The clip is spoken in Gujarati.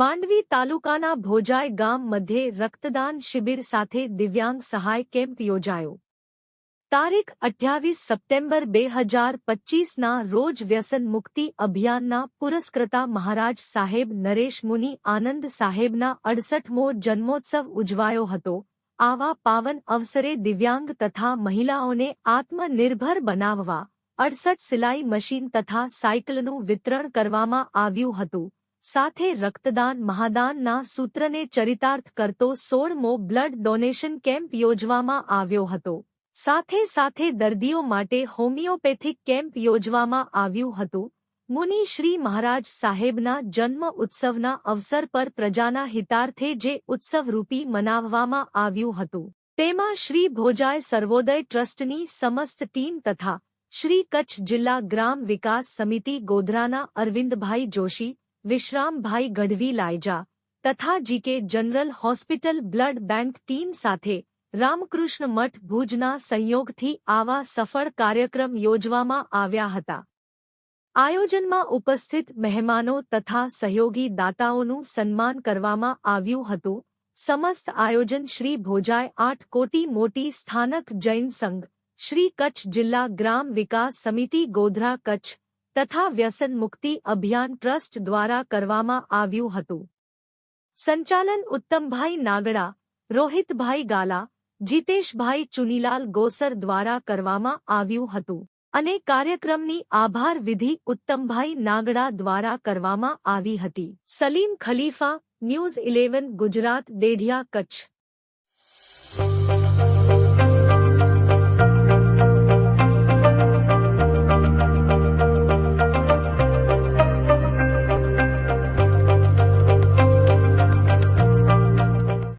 માંડવી તાલુકાના ભોજાય ગામ મધ્યે રક્તદાન શિબિર સાથે દિવ્યાંગ સહાય કેમ્પ યોજાયો. તારીખ અઠ્યાવીસ સપ્ટેમ્બર બે હજાર પચ્ચીસના રોજ વ્યસન મુક્તિ અભિયાનના પુરસ્કૃતા મહારાજ સાહેબ નરેશ મુનિ આનંદ સાહેબના અડસઠમો જન્મોત્સવ ઉજવાયો હતો. આવા પાવન અવસરે દિવ્યાંગ તથા મહિલાઓને આત્મનિર્ભર બનાવવા અડસઠ સિલાઈ મશીન તથા સાયકલનું વિતરણ કરવામાં આવ્યું હતું. સાથે રક્તદાન મહાદાનના સૂત્રને ચરિતાર્થ કરતો સોળમો બ્લડ ડોનેશન કેમ્પ યોજવામાં આવ્યો હતો. સાથે સાથે દર્દીઓ માટે હોમિયોપેથિક કેમ્પ યોજવામાં આવ્યું હતું. મુનિ શ્રી મહારાજ સાહેબના જન્મ ઉત્સવના અવસર પર પ્રજાના હિતાર્થે જે ઉત્સવરૂપી મનાવવામાં આવ્યું હતું. તેમાં શ્રી ભોજાય સર્વોદય ટ્રસ્ટની સમસ્ત ટીમ તથા શ્રી કચ્છ જિલ્લા ગ્રામ વિકાસ સમિતિ ગોધરાના અરવિંદભાઈ જોશી વિશ્રામભાઈ ગઢવી લાયજા તથા GK general hospital blood bank team સાથે રામકૃષ્ણ મઠ ભુજના સંયોગથી આવા સફળ કાર્યક્રમ યોજવામાં આવ્યા હતા. આયોજનમાં ઉપસ્થિત મહેમાનો તથા સહયોગી દાતાઓનું સન્માન કરવામાં આવ્યું હતું. સમસ્ત આયોજન શ્રી ભોજાય આઠ કોટી મોટી સ્થાનક જૈન સંઘ, શ્રી કચ્છ જિલ્લા ગ્રામ વિકાસ સમિતિ ગોધરા કચ્છ તથા વ્યસન મુક્તિ અભિયાન ટ્રસ્ટ દ્વારા કરવામાં આવ્યું હતું. સંચાલન ઉત્તમભાઈ નાગડા, રોહિતભાઈ ગાલા, જીતેશભાઈ ચુનીલાલ ગોસર દ્વારા કરવામાં આવ્યું હતું અને કાર્યક્રમની આભાર વિધિ ઉત્તમભાઈ નાગડા દ્વારા કરવામાં આવી હતી. Salim Khalifa, News Eleven, Gujarat, Dedhiya, Kutch.